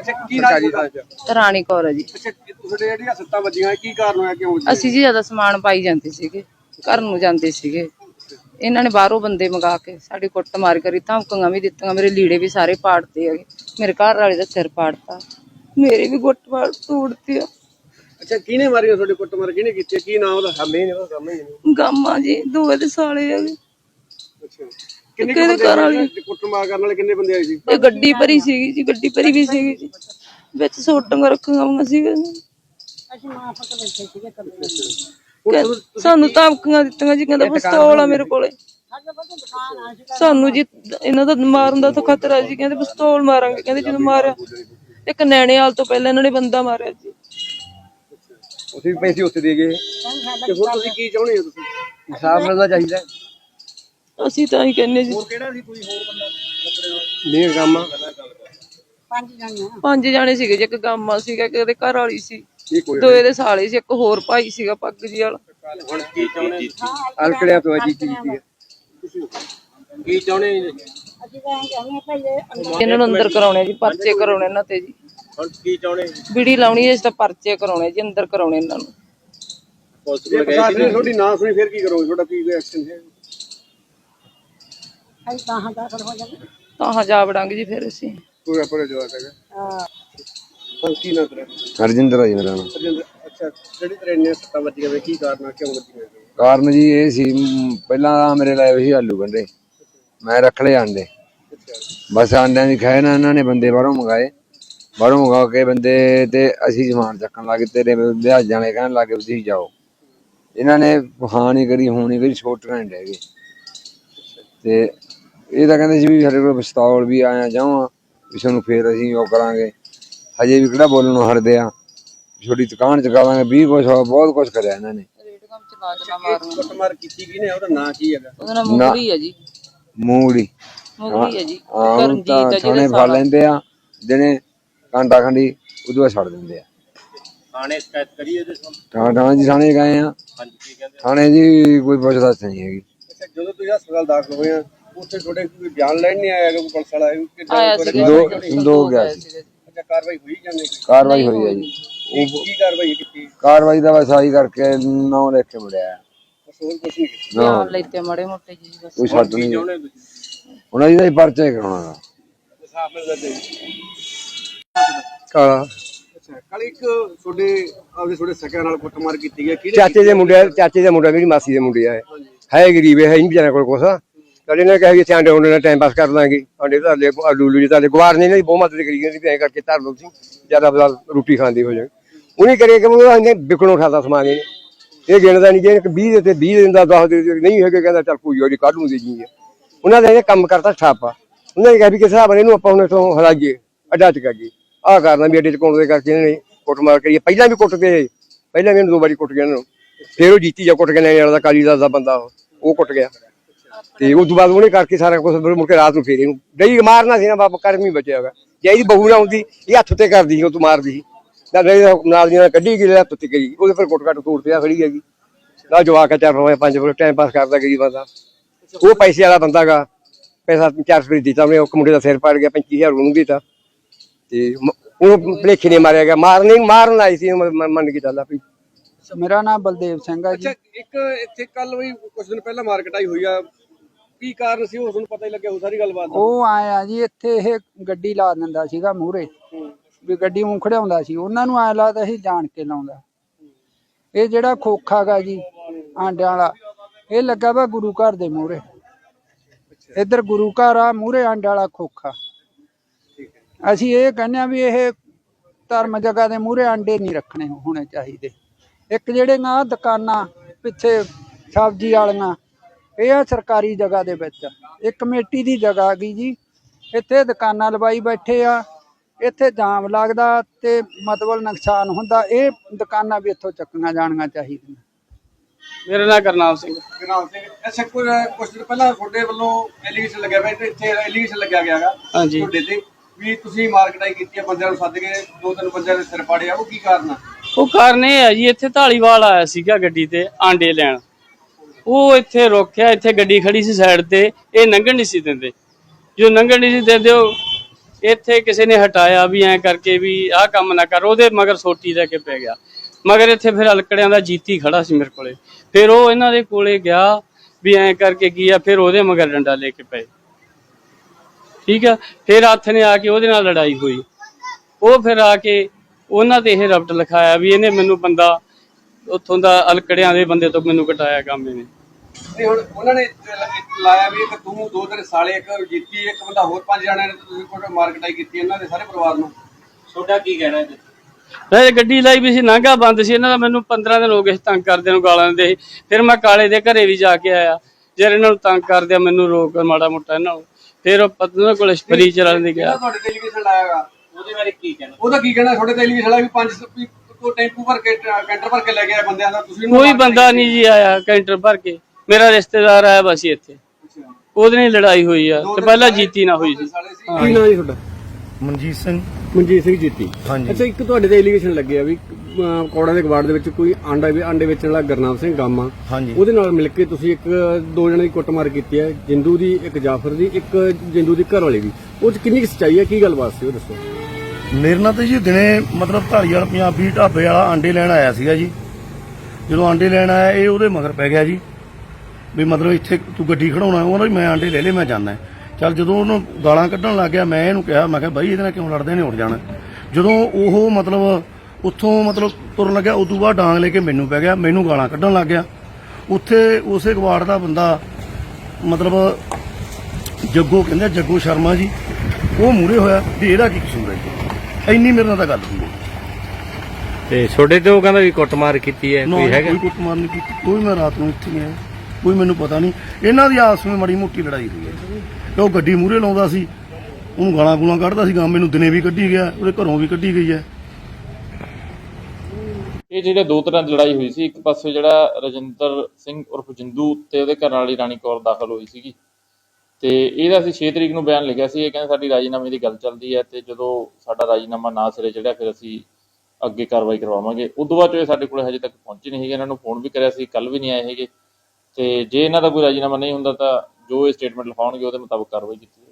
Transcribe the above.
ਅੱਛਾ ਕੀ ਨਾਮ ਹੈ ਤੁਹਾਡਾ? ਰਾਣੀ ਕੌਰ ਹੈ ਜੀ। ਅੱਛਾ ਤੁਹਾਡੇ ਜਿਹੜੀਆਂ ਸੱਤਾਂ ਵੱਜੀਆਂ ਕੀ ਕਾਰਨ ਹੋਇਆ ਕਿਉਂ ਵੱਜੀਆਂ? ਅਸੀਂ ਜੀ ਜ਼ਿਆਦਾ ਸਮਾਨ ਪਾਈ ਜਾਂਦੇ ਸੀਗੇ ਘਰ ਨੂੰ ਜਾਂਦੇ ਸੀਗੇ। ਇਹਨਾਂ ਨੇ ਬਾਹਰੋਂ ਬੰਦੇ ਮੰਗਾ ਕੇ ਸਾਡੀ ਕੁੱਟ ਮਾਰ ਕਰੀ ਧਮਕੀਆਂ ਵੀ ਦਿੱਤੀਆਂ ਮੇਰੇ ਲੀੜੇ ਵੀ ਸਾਰੇ ਪਾੜਤੇ ਹੈਗੇ। ਮੇਰੇ ਘਰ ਵਾਲੇ ਦਾ ਸਿਰ ਪਾੜਤਾ ਮੇਰੇ ਵੀ ਗੁੱਟ ਪਾੜ ਤੋੜਤੇ ਆ। ਅੱਛਾ ਕਿਹਨੇ ਮਾਰੀ ਤੁਹਾਡੇ ਕੁੱਟ ਮਾਰ ਕਿਹਨੇ ਕੀਤੀ ਹੈ? ਕੀ ਨਾਮ ਉਹਦਾ? ਹਮੇ ਨਹੀਂ ਉਹਦਾ ਨਹੀਂ। ਗਾਮਾ ਜੀ ਦੋਵੇਂ ਦੇ ਸਾਲੇ ਹੈਗੇ ਅੱਛਾ। ਕਿਹਦੇ ਘਰ ਵਾਲੀ? ਆਏ ਸੀ? ਕੁੱਟ ਮਾਰ ਕਰਨ ਵਾਲੇ ਕਿੰਨੇ ਬੰਦੇ ਆਏ ਸੀ? ਇਹ ਗੱਡੀ ਭਰੀ ਸੀਗੀ ਜੀ ਗੱਡੀ ਭਰੀ ਵੀ ਸੀਗੀ ਜੀ। ਵਿੱਚ ਸੋਟਾਂ ਰੱਖੀਆਂ ਹੋਈਆਂ ਸੀਗੀਆਂ। ਕਿ ਸਾਨੂੰ ਧਮਕੀਆਂ ਦਿੱਤੀਆਂ ਜੀ ਕਹਿੰਦਾ ਪਿਸਤੌਲ ਆ ਮੇਰੇ ਕੋਲੇ। ਸਾਨੂੰ ਜੀ ਇਹਨਾਂ ਦਾ ਮਾਰਨ ਦਾ ਤਾਂ ਖਤਰਾ ਜੀ ਕਹਿੰਦੇ ਪਿਸਤੌਲ ਮਾਰਾਂਗੇ ਕਹਿੰਦੇ ਜਦੋਂ ਮਾਰਿਆ। ਇੱਕ ਨੈਣੇਵਾਲ ਤੋਂ ਪਹਿਲਾਂ ਇਹਨਾਂ ਨੇ ਬੰਦਾ ਮਾਰਿਆ ਜੀ। ਤੁਸੀਂ ਪੈਸੇ ਉੱਥੇ ਦੇ ਗਏ ਤੇ ਹੁਣ ਤੁਸੀਂ ਕੀ ਚਾਹੁੰਦੇ ਹੋ ਤੁਸੀਂ? ਇਨਸਾਫ ਮਿਲਣਾ ਚਾਹੀਦਾ। ਅਸੀਂ ਤਾਂ ਹੀ ਕਹਿੰਨੇ ਜੀ ਕਿਹੜਾ ਸੀ ਕੋਈ ਹੋਰ ਬੰਦਾ? ਨਹੀਂ ਕੰਮ ਪੰਜ ਜਾਣੇ ਸੀਗੇ ਜੀ ਇੱਕ ਗਾਮਾ ਸੀਗਾ ਇੱਕ ਉਹਦੇ ਘਰ ਵਾਲੀ ਸੀ। ਇਹ ਕੋਈ ਦੋ ਇਹਦੇ ਸਾਲੇ ਸੀ ਇੱਕ ਹੋਰ ਭਾਈ ਸੀਗਾ ਪੱਗ ਜੀ ਵਾਲਾ। ਹੁਣ ਕੀ ਚਾਹੁੰਦੇ ਅਲਕੜਿਆਂ ਤੋਂ ਜੀ ਕੀ ਹੈ ਕੀ ਚਾਹੁੰਦੇ ਜੀ? ਇਹਨਾਂ ਨੂੰ ਅੰਦਰ ਕਰਾਉਣੇ ਜੀ ਪਰਚੇ ਕਰਾਉਣੇ ਇਹਨਾਂ ਤੇ ਜੀ। ਹੁਣ ਕੀ ਚਾਹੁੰਦੇ ਬਿੜੀ ਲਾਉਣੀ ਹੈ ਇਸ ਤਾਂ ਪਰਚੇ ਕਰਾਉਣੇ ਜੀ ਅੰਦਰ ਕਰਾਉਣੇ ਇਹਨਾਂ ਨੂੰ। ਪੁਲਿਸ ਕੋਲ ਗਏ ਸੀ ਤੁਹਾਡੀ ਨਾ ਸੁਣੀ ਫਿਰ ਕੀ ਕਰੋਗੇ? ਤੁਹਾਡਾ ਕੀ ਐਕਸ਼ਨ ਹੈ ਤਾਂ ਹਾਂ ਜਾ ਵੜਾਂਗੇ ਜੀ ਫਿਰ ਅਸੀਂ। ਕੋਈ ਆਪਣਾ ਜਵਾਬ ਹੈਗਾ? ਹਾਂ। ਕੀ ਨਾ ਕਰੇ ਹਰਜਿੰਦਰ ਆ ਜੀ ਮੇਰਾ ਨਾਮ। ਅਰਜਿੰਦਰ ਅੱਛਾ ਜਿਹੜੀ ਤੇਰੇ ਨੇ ਸੱਤਾ ਵੱਜੀਆਂ ਵੇ ਕੀ ਕਾਰਨ ਆ? ਕਿਉਂ ਵੱਜੀਆਂ? ਕਾਰਨ ਜੀ ਇਹ ਸੀ ਮ, ਪਹਿਲਾਂ ਮੇਰੇ ਲਾਏ ਹੋਏ ਸੀ ਆਲੂ ਗੰਡੇ ਮੈਂ ਰੱਖ ਲਏ ਆਂਡੇ। ਬਸ ਆਂਡਿਆਂ ਦੀ ਖਾਏ ਨਾ ਇਹਨਾਂ ਨੇ ਬੰਦੇ ਬਾਹਰੋਂ ਮੰਗਾਏ। ਬਾਹਰੋਂ ਮੰਗਾ ਕੇ ਬੰਦੇ ਤੇ ਅਸੀਂ ਸਮਾਨ ਚੱਕਣ ਲੱਗੇ ਤੇਰੇ ਲਿਹਾਜ਼ ਜਾਣੇ ਕਹਿਣ ਲੱਗੇ ਵੀ ਤੁਸੀਂ ਜਾਓ। ਇਹਨਾਂ ਨੇ ਹਾਂ ਨਹੀਂ ਕਰੀ ਹੁਣ ਕਰੀ ਨਹੀਂ ਰਹਿ ਗਏ। ਤੇ ਇਹ ਤਾਂ ਕਹਿੰਦੇ ਸੀ ਵੀ ਸਾਡੇ ਕੋਲ ਪਿਸਤੌਲ ਵੀ ਆਇਆ ਜਾਵਾਂ ਵੀ ਤੁਹਾਨੂੰ ਫੇਰ ਅਸੀਂ ਉਹ ਕਰਾਂਗੇ। ਹਜੇ ਵੀ ਕਿਹੜਾ ਬੋਲਣੋਂ ਹਟਦੇ ਆ। ਛੋਟੀ ਦੁਕਾਨ ਚਕਾ ਦਾਂਗੇ 20 ਕੁਛ ਬਹੁਤ ਕੁਛ ਕਰਿਆ ਇਹਨਾਂ ਨੇ। ਰੇਡਗਮ ਚਲਾ ਚਲਾ ਮਾਰੂ ਕੁੱਟਮਾਰ ਕੀਤੀ ਕਿਹਨੇ ਉਹਦਾ ਨਾਂ ਕੀ ਹੈਗਾ? ਉਹਦਾ ਨਾਮ ਮੁਗਲੀ ਹੈ ਜੀ। ਮੁਗਲੀ ਹੈ ਜੀ। ਕਰਨਜੀਤ ਤਾਂ ਹੈ ਥਾਣੇ ਫੜ ਲੈਂਦੇ ਆ ਦਿਨੇ ਕਾਂਡਾ ਖੰਡੀ ਉਦੋਂ ਬਾਅਦ ਛੱਡ ਦਿੰਦੇ ਆ। ਥਾਣੇ ਸ਼ਿਕਾਇਤ ਕਰੀ ਇਹਦੇ ਤੋਂ? ਥਾਂ ਥਾਂ ਜੀ ਥਾਣੇ ਗਏ ਆ। ਹਾਂਜੀ ਕੀ ਕਹਿੰਦੇ ਥਾਣੇ ਜੀ ਕੋਈ ਪੁੱਛਦਾ ਨਹੀਂ ਹੈਗੀ। ਅੱਛਾ ਜਦੋਂ ਤੁਸੀਂ ਹਸਪਤਾਲ ਦਾਖਲ ਹੋਏ ਆ ਉੱਥੇ ਤੁਹਾਡੇ ਕੋਈ ਬਿਆਨ ਲੈਣ ਨਹੀਂ ਆਇਆ ਕੋਈ ਪੁਲਿਸ ਵਾਲਾ? ਆਇਆ ਸੀਗਾ ਦੋ ਜੀ, ਦੋ ਗਿਆ ਸੀ। ਅੱਛਾ ਕਾਰਵਾਈ ਹੋਈ ਜਾਂਦੀ ਕਾਰਵਾਈ ਹੋਈ ਹੈ ਜੀ। ਕੀ- ਕੀ ਕਾਰਵਾਈ ਕੀਤੀ? ਕਾਰਵਾਈ ਦਾ ਬਸ ਆਹੀ ਕਰਕੇ ਨੌ ਲੈ ਕੇ ਮੁੜਿਆ। ਬਸ ਹੋਰ ਕੁਝ ਨਹੀਂ ਕੀਤਾ? ਨਾ ਧਿਆਨ ਲੈਤੇ ਮੜੇ ਮੋਟੇ ਜੀ ਬਸ। ਕੋਈ ਛੱਡ ਨਹੀਂ। ਚਾਹੁੰਦੇ ਹੋ ਤੁਸੀਂ? ਉਹਨਾਂ ਦੀ ਤਾਂ ਹੀ ਪਰਚਾ ਹੀ ਕਰਾਉਣਾ ਗਾ। ਇਨਸਾਫ ਮਿਲਦਾ ਚਾਹੀਦਾ ਕਾਲਾ। ਅੱਛਾ ਕੱਲ ਇੱਕ ਤੁਹਾਡੇ ਆਪਦੇ ਤੁਹਾਡੇ ਸਕਿਆਂ ਨਾਲ ਕੁੱਟਮਾਰ ਕੀਤੀ ਗਈ ਕਿਹਨੇ ਚਾਚੇ ਦੇ ਮੁੰਡੇ ਚਾਚੇ ਦੇ ਮੁੰਡਾ ਮੇਰੀ ਮਾਸੀ ਦੇ ਮੁੰਡੇ ਆ ਇਹ। ਹੈ ਗਰੀਬ ਹੈ ਨਹੀਂ ਵਿਚਾਰਾ ਕੋਲ ਕੁਛ। ਕਦੇ ਨੇ ਕਿਹਾ ਵੀ ਇੱਥੇ ਆਂਡੇ ਹੁੰਦੇ ਨਾਲ ਟਾਈਮ ਪਾਸ ਕਰ ਲਾਂਗੇ। ਆਂਡੇ ਧਰ ਲੈ ਆਲੂ ਲੂ ਜੀ ਗਵਾਰ ਨੇ ਇਹਨਾਂ ਬਹੁਤ ਮਦਦ ਕਰੀ ਜਾਂਦੀ ਵੀ ਐਂ ਕਰਕੇ ਧਰ ਲਓ ਤੁਸੀਂ, ਜ਼ਿਆਦਾ ਬਦਲ ਰੋਟੀ ਖਾਂਦੀ ਹੋ ਜਾਏ ਉਹਨੇ ਕਰੇ ਕਿ ਉਹ ਆਂਦੇ ਵਿਕਣੋਂ ਉਠਾਦਾ ਸਮਾਨ ਇਹ। ਇਹ ਗਿਣਦਾ ਨਹੀਂ ਜੇ 20 ਦੇ ਤੇ 20 ਦਿੰਦਾ 10 ਦੇ ਨਹੀਂ ਹੈਗੇ, ਕਹਿੰਦਾ ਚੱਲ ਕੋਈ ਹੋਰੀ ਕੱਢ ਨੂੰ ਜੀ ਉਹਨਾਂ ਦਾ ਇਹ ਕੰਮ ਕਰਤਾ ਛਾਪਾ। ਉਹਨਾਂ ਨੇ ਕਿਹਾ ਵੀ ਕਿਸ ਹਿਸਾਬ ਨਾਲ ਇਹਨੂੰ ਆਪਾਂ ਹੁਣ ਇਥੋਂ ਹਲਾਈਏ, ਅੱਡਾ ਚ ਕਰੀਏ। ਆਹ ਕਰਨਾ ਵੀ ਅੱਡੇ ਚ ਕੋਣ ਦੇ ਕਰਕੇ ਇਹਨਾਂ ਨੇ ਕੁੱਟਮਾਰ ਕਰੀਏ ਪਹਿਲਾਂ ਵੀ ਕੁੱਟ ਕੇ ਪਹਿਲਾਂ ਵੀ ਇਹਨੂੰ ਦੋ ਵਾਰੀ ਕੁੱਟ ਗਿਆ ਇਹਨਾਂ ਨੂੰ। ਫੇਰ ਉਹ ਜੀਤੀ ਜਾ ਕੁੱਟ ਕੇ ਲੈਣ ਵਾਲਾ ਕਾਲੀ ਦਾਸ ਦਾ ਬੰਦਾ ਉਹ ਕੁੱਟ ਗਿਆ। ਤੇ ਉਸ ਤੋਂ ਬਾਅਦ ਉਹਨੇ ਕਰਕੇ ਸਾਰਾ ਕੁਝ ਮੁੜ ਕੇ ਰਾਤ ਨੂੰ ਫੇਰ ਇਹਨੂੰ ਡਈ ਮਾਰਨਾ ਸੀ ਨਾ ਬਾਪ ਕਰਮ ਬਚਿਆ ਹੋਗਾ ਜੇ ਇਹਦੀ ਬਹੂ ਨਾ ਹੁੰਦੀ ਇਹ ਹੱਥ ਤੇ ਕਰਦੀ ਉਹ ਤੂੰ ਮਾਰਦੀ ਸੀ। ਤਾਂ ਤਾਂ ਨਾਲ ਦੀਆਂ ਕੱਢੀ ਗਈ ਹੱਥ ਤੇ ਗਈ। ਉਹਦੇ ਫਿਰ ਕੁੱਟ ਕੱਟ ਤੋੜ ਤੇ ਖੜੀ ਹੈਗੀ। ਨਾ ਜਵਾਕ ਚਾਰ ਰੁਪਏ ਪੰਜ ਰੁਪਏ ਟਾਈਮ ਪਾਸ ਕਰਦਾ ਗਈ ਬੰਦਾ। ਉਹ ਪੈਸੇ ਵਾਲਾ ਬੰਦਾਗਾ ਪੈਸਾ 400 ਰੁਪਏ ਦਿੱਤਾ ਉਹਨੇ ਇੱਕ ਮੁੰਡੇ ਦਾ ਸਿਰ ਪਾੜ ਗਿਆ 25000 ਉਹਨੂੰ ਦਿੱਤਾ। ਤੇ ਉਹ ਭਲੇਖੇ ਨੇ ਮਾਰਿਆ ਗਿਆ। ਮਾਰਨ ਨਹੀਂ ਮਾਰਨ ਆਈ ਸੀ ਮੰਨ ਕੇ ਚੱਲ ਆਪੀ ਮੇਰਾ ਨਾਮ ਬਲਦੇਵ ਸਿੰਘ ਆ ਜੀ। ਅੱਛਾ ਇੱਕ ਇੱਥੇ ਕੱਲ ਵੀ ਕੁਝ ਦਿਨ ਪਹਿਲਾਂ ਮਾਰਕੀਟ ਆਈ ਹੋਈ ਆ ਕੀ ਕਾਰਨ ਸੀ? ਉਹ ਤੁਹਾਨੂੰ ਪਤਾ ਹੀ ਲੱਗਿਆ ਉਹ ਸਾਰੀ ਗੱਲਬਾਤ ਦਾ। ਉਹ ਆਇਆ ਜੀ ਇੱਥੇ ਇਹ ਗੱਡੀ ਲਾ ਦਿੰਦਾ ਸੀਗਾ ਮੂਹਰੇ। ਵੀ ਗੱਡੀ ਉਂ ਖੜਾਉਂਦਾ ਸੀ। ਉਹਨਾਂ ਨੂੰ ਐ ਲੱਗਦਾ ਸੀ ਜਾਣ ਕੇ ਲਾਉਂਦਾ। ਇਹ ਜਿਹੜਾ ਖੋਖਾ ਗਾ ਜੀ ਆਂਡਿਆਂ ਵਾਲਾ ਇਹ ਲੱਗਾ ਵਾ ਗੁਰੂ ਘਰ ਦੇ ਮੂਹਰੇ। ਇੱਧਰ ਗੁਰੂ ਘਰ ਆ ਮੂਹਰੇ ਆਂਡਿਆਂ ਵਾਲਾ ਖੋਖਾ। ਅਸੀਂ ਇਹ ਕਹਿੰਦੇ ਆ ਵੀ ਇਹ ਧਰਮ ਜਗ੍ਹਾ ਦੇ ਮੂਹਰੇ ਆਂਡੇ ਨਹੀਂ ਰੱਖਣੇ ਹੋਣੇ ਚਾਹੀਦੇ। ਇੱਕ ਜਿਹੜੇ ਨਾ ਦੁਕਾਨਾਂ ਪਿੱਛੇ ਸਬਜ਼ੀ ਵਾਲੀਆਂ ਇਹ ਆ ਸਰਕਾਰੀ ਜਗ੍ਹਾ ਦੇ ਵਿੱਚ। ਇਹ ਕਮੇਟੀ ਦੀ ਜਗ੍ਹਾ ਹੈਗੀ ਜੀ। ਇੱਥੇ ਦੁਕਾਨਾਂ ਲਵਾਈ ਬੈਠੇ ਆ। ਇੱਥੇ ਜਾਮ ਲੱਗਦਾ ਤੇ ਮਤਲਬ ਨੁਕਸਾਨ ਹੁੰਦਾ। ਇਹ ਦੁਕਾਨਾਂ ਵੀ ਇੱਥੋਂ ਚੱਕੀਆਂ ਜਾਣੀਆਂ ਚਾਹੀਦੀਆਂ। ਮੇਰਾ ਨਾਮ ਕਰਨਾਮ ਸਿੰਘ। ਗਨਾਮ ਸਿੰਘ ਅੱਛਾ ਕੁਝ ਕੁਝ ਦਿਨ ਪਹਿਲਾਂ ਤੁਹਾਡੇ ਵੱਲੋਂ ਐਲੀਗੇਸ਼ਨ ਲੱਗਿਆ ਪਿਆ। ਤੇ ਇੱਥੇ ਐਲੀਗੇਸ਼ਨ ਲੱਗਿਆ ਗਿਆਗਾ ਹਾਂਜੀ। ਤੁਹਾਡੇ ਤੇ ਵੀ ਤੁਸੀਂ ਮਾਰਕੀਟ ਆਈ ਕੀਤੀ ਆ ਬੰਦਿਆਂ ਨੂੰ ਸੱਦ ਕੇ ਦੋ ਤਿੰਨ ਬੰਦਿਆਂ ਦੇ ਸਿਰ ਪਾੜਿਆ ਉਹ ਕੀ ਕਾਰਨ ਆ? ਉਹ ਕਾਰਨ ਇਹ ਹੈ ਜੀ ਇੱਥੇ ਢਾਲੀਵਾਲ ਆਇਆ ਸੀਗਾ ਗੱਡੀ ਤੇ ਆਂਡੇ ਲੈਣ। ਉਹ ਇੱਥੇ ਰੋਕਿਆ, ਇੱਥੇ ਗੱਡੀ ਖੜੀ ਸੀ ਸਾਈਡ ਤੇ, ਇਹ ਲੰਘਣ ਨਹੀਂ ਸੀ ਦਿੰਦੇ। ਜੋ ਲੰਘਣ ਨਹੀਂ ਸੀ ਦਿੰਦੇ, ਉਹ ਇੱਥੇ ਕਿਸੇ ਨੇ ਹਟਾਇਆ ਵੀ ਐਂ ਕਰਕੇ ਵੀ ਆਹ ਕੰਮ ਨਾ ਕਰ, ਉਹਦੇ ਮਗਰ ਸੋਟੀ ਲੈ ਕੇ ਪੈ ਗਿਆ। ਮਗਰ ਇੱਥੇ ਫਿਰ ਅਲਕੜਿਆਂ ਦਾ ਜੀਤੀ ਖੜਾ ਸੀ ਮੇਰੇ ਕੋਲੇ। ਫਿਰ ਉਹ ਇਹਨਾਂ ਦੇ ਕੋਲੇ ਗਿਆ ਵੀ ਐਂ ਕਰਕੇ ਕੀ ਆ, ਫਿਰ ਉਹਦੇ ਮਗਰ ਡੰਡਾ ਲੈ ਕੇ ਪਏ। ਠੀਕ ਆ? ਫਿਰ ਹੱਥ ਨੇ ਆ ਕੇ ਉਹਦੇ ਨਾਲ ਲੜਾਈ ਹੋਈ। ਉਹ ਫਿਰ ਆ ਕੇ ਉਹਨਾਂ ਤੇ ਇਹ ਰਬਟ ਲਿਖਾਇਆ ਵੀ ਇਹਨੇ ਮੈਨੂੰ ਬੰਦਾ, ਉੱਥੋਂ ਦਾ ਅਲਕੜਿਆਂ ਦੇ ਬੰਦੇ ਤੋਂ ਮੈਨੂੰ ਕਟਾਇਆ ਕੰਮ ਇਹਨੇ। ਨਹੀਂ ਹੁਣ ਉਹਨਾਂ ਨੇ ਲਾਇਆ ਵੀ ਇੱਕ ਤੂੰ ਦੋ ਤੇਰੇ ਸਾਲੇ ਇੱਕ ਜੀਤੀ ਇੱਕ ਬੰਦਾ ਹੋਰ ਪੰਜ ਜਣਿਆਂ ਨੇ ਤੇ ਤੁਸੀਂ ਕੋਈ ਮਾਰਕਟਾਈ ਕੀਤੀ ਇਹਨਾਂ ਦੇ ਸਾਰੇ ਪਰਿਵਾਰ ਨੂੰ। ਤੁਹਾਡਾ ਕੀ ਕਹਿਣਾ ਜੀ? ਇਹ ਗੱਡੀ ਲਾਈ ਵੀ ਸੀ ਨਾਂਗਾ ਬੰਦ ਸੀ ਇਹਨਾਂ ਦਾ ਮੈਨੂੰ 15 ਦਿਨ ਹੋ ਗਏ ਤੰਗ ਕਰਦੇ ਨੂੰ ਗਾਲਾਂ ਦਿੰਦੇ ਸੀ। ਫਿਰ ਮੈਂ ਕਾਲੇ ਦੇ ਘਰੇ ਵੀ ਜਾ ਕੇ ਆਇਆ। ਜਦ ਇਹਨਾਂ ਨੂੰ ਤੰਗ ਕਰਦੇ ਆ ਮੈਨੂੰ ਰੋਕ ਮਾੜਾ ਮੋਟਾ ਇਹਨਾਂ ਨੂੰ। ਫਿਰ ਉਹ ਪਤਨਾ ਕੋਲ ਸਪਰੀ ਚਲਾਣ ਦੇ ਗਿਆ। ਤੁਹਾਡੇ ਟੈਲੀਵਿਜ਼ਨ ਲਾਇਆਗਾ ਉਹਦੇ ਬਾਰੇ ਕੀ ਕਹਿਣਾ? ਉਹਦਾ ਕੀ ਕਹਿਣਾ? ਤੁਹਾਡੇ ਟੈਲੀਵਿਜ਼ਨ ਵਾਲਾ ਵੀ ਪੰਜ ਟੈਂਪੂ ਭਰ ਕੇ ਕੈਂਟਰ ਭਰ ਕੇ ਲੈ ਗਿਆ ਬੰਦਿਆਂ ਦਾ ਤੁਸੀਂ ਕੋਈ ਬੰਦਾ ਨਹੀਂ ਜੀ ਆਇਆ ਕੈਂਟਰ ਭਰ ਕੇ। ਮੇਰਾ ਰਿਸ਼ਤੇਦਾਰ ਆਇਆ ਬਸ ਇੱਥੇ। ਕੀਤੀ। ਉਹਦੇ ਨਾਲ ਹੀ ਲੜਾਈ ਹੋਈ ਆ ਤੇ ਪਹਿਲਾਂ ਜੀਤੀ ਨਾ ਹੋਈ ਸੀ। ਕੀ ਨਾਮ ਜੀ ਤੁਹਾਡਾ? ਮਨਜੀਤ ਸਿੰਘ। ਮਨਜੀਤ ਸਿੰਘ ਜੀਤੀ। ਹਾਂਜੀ। ਅੱਛਾ ਇੱਕ ਤੁਹਾਡੇ ਤੇ ਐਲੀਗੇਸ਼ਨ ਲੱਗਿਆ ਵੀ ਅਹ, ਕੌੜਾ ਦੇ ਕਬਾੜ ਦੇ ਵਿੱਚ ਕੋਈ ਆਂਡਾ ਵੀ ਆਂਡੇ ਵੇਚਣ ਵਾਲਾ ਗਰਨਾਮ ਸਿੰਘ ਗਾਮਾ। ਹਾਂਜੀ। ਉਹਦੇ ਨਾਲ ਮਿਲ ਕੇ ਤੁਸੀਂ ਇੱਕ ਦੋ ਜਣਾਂ ਦੀ ਕੁੱਟਮਾਰ ਕੀਤੀ ਹੈ ਜਿੰਦੂ ਦੀ ਇੱਕ ਜਾਫਰ ਦੀ ਇੱਕ ਜਿੰਦੂ ਦੀ ਘਰ ਵਾਲੀ ਦੀ। ਉਹ ਚ ਕਿੰਨੀ ਕੁ ਸੱਚਾਈ ਹੈ ਕੀ ਗੱਲਬਾਤ ਸੀ ਉਹ ਦੱਸੋ। ਮੇਰੇ ਨਾਲ ਤਾਂ ਜੀ ਦਿਨੇ ਮਤਲਬ ਢਾਲੀਵਾਲ ਪੰਜਾਬੀ ਢਾਬੇ ਵਾਲਾ ਆਂਡੇ ਲੈਣ ਆਇਆ ਸੀਗਾ ਜੀ। ਜਦੋਂ ਆਂਡੇ ਲੈਣ ਆਇਆ ਇਹ ਉਹਦੇ ਮਗਰ ਪੈ ਗਿਆ ਜੀ। ਵੀ ਮਤਲਬ ਇੱਥੇ ਤੂੰ ਗੱਡੀ ਖੜਾਉਣਾ ਉਹ ਕਹਿੰਦਾ ਵੀ ਮੈਂ ਆਂਡੇ ਲੈ ਲੈ ਮੈਂ ਜਾਣਾ। ਚੱਲ ਜਦੋਂ ਉਹਨੂੰ ਗਾਲਾਂ ਕੱਢਣ ਲੱਗ ਗਿਆ ਮੈਂ ਇਹਨੂੰ ਕਿਹਾ ਮੈਂ ਕਿਹਾ ਬਾਈ ਇਹਦੇ ਨਾਲ ਕਿਉਂ ਲੜਦੇ ਨੇ ਉੱਠ ਜਾਣਾ? ਜਦੋਂ ਉਹ ਮਤਲਬ ਉੱਥੋਂ ਮਤਲਬ ਤੁਰਨ ਲੱਗਿਆ ਉਦੋਂ ਬਾਅਦ ਡਾਂਗ ਲੈ ਕੇ ਮੈਨੂੰ ਪੈ ਗਿਆ ਮੈਨੂੰ ਗਾਲਾਂ ਕੱਢਣ ਲੱਗ ਗਿਆ। ਉੱਥੇ ਉਸੇ ਕਵਾੜ ਦਾ ਬੰਦਾ ਮਤਲਬ ਜੱਗੋ ਕਹਿੰਦੇ ਜੱਗੋ ਸ਼ਰਮਾ ਜੀ ਉਹ ਮੂਰੇ ਹੋਇਆ ਵੀ ਇਹਦਾ ਕੀ ਕਸੂਰ ਹੈ ਜੀ? ਇੰਨੀ ਮੇਰੇ ਨਾਲ ਤਾਂ ਗੱਲ ਹੋਈ ਹੈ। ਤੇ ਛੋਡੇ ਤੇ ਉਹ ਕਹਿੰਦਾ ਵੀ ਕੁੱਟਮਾਰ ਕੀਤੀ ਹੈ ਕੋਈ ਹੈਗਾ? ਕੋਈ ਕੁੱਟਮਾਰ ਨਹੀਂ ਕੀਤੀ ਕੋਈ ਮੈਂ ਰਾਤ ਨੂੰ ਇੱਥੇ ਆਇਆ। ਕੋਈ ਮੈਨੂੰ ਪਤਾ ਨਹੀਂ। ਇਹਨਾਂ ਦੀ ਆਪਸ ਵਿੱਚ ਮਾੜੀ ਮੋਟੀ ਲੜਾਈ ਹੋਈ ਹੈ। ਤੇ ਉਹ ਗੱਡੀ ਮੂਰੇ ਲਾਉਂਦਾ ਸੀ। ਉਹਨੂੰ ਗਾਲਾਂ ਗੂਲਾਂ ਕੱਢਦਾ ਸੀ ਗਾਂ ਮੈਨੂੰ ਦਿਨੇ ਵੀ ਕੱਢੀ ਗਿਆ, ਉਹਦੇ ਘਰੋਂ ਵੀ ਕੱਢੀ ਗਈ ਹੈ। ਇਹ ਜਿਹੜੇ ਦੋ ਤਰ੍ਹਾਂ ਦੀ ਲੜਾਈ ਹੋਈ ਸੀ। ਇੱਕ ਪਾਸੇ ਜਿਹੜਾ ਰਜਿੰਦਰ ਸਿੰਘ ਉਰਫ ਜਿੰਦੂ ਤੇ ਉਹਦੇ ਘਰ ਵਾਲੀ ਰਾਣੀ ਕੌਰ ਦਾਖਲ ਹੋਈ ਸੀਗੀ। ਤੇ ਇਹਦਾ ਅਸੀਂ 6 ਤਰੀਕ ਨੂੰ ਬਿਆਨ ਲਿਖਿਆ ਸੀ। ਇਹ ਕਹਿੰਦੇ ਸਾਡੀ ਰਾਜੀਨਾਮੇ ਦੀ ਗੱਲ ਚੱਲਦੀ ਹੈ ਤੇ ਜਦੋਂ ਸਾਡਾ ਰਾਜੀਨਾਮਾ ਨਾ ਸਿਰੇ ਚੜਿਆ, ਫਿਰ ਅਸੀਂ ਅੱਗੇ ਕਾਰਵਾਈ ਕਰਵਾਵਾਂਗੇ। ਉਦੋਂ ਬਾਅਦ 'ਚ ਇਹ ਸਾਡੇ ਕੋਲ ਹਜੇ ਤੱਕ ਪਹੁੰਚੇ ਨਹੀਂ ਹੈਗੇ। ਇਹਨਾਂ ਨੂੰ ਫੋਨ ਵੀ ਕਰਿਆ ਸੀ। ਕੱਲ ਵੀ ਨਹੀਂ ਆਏ ਹੈਗੇ। ਤੇ ਜੇ ਇਹਨਾਂ ਦਾ ਕੋਈ ਰਾਜੀਨਾਮਾ ਨਹੀਂ ਹੁੰਦਾ ਤਾਂ ਜੋ ਇਹ ਸਟੇਟਮੈਂਟ ਲਿਖਾਉਣਗੇ ਉਹਦੇ ਮੁਤਾਬਕ ਕਾਰਵਾਈ ਕੀਤੀ ਜਾਵੇਗੀ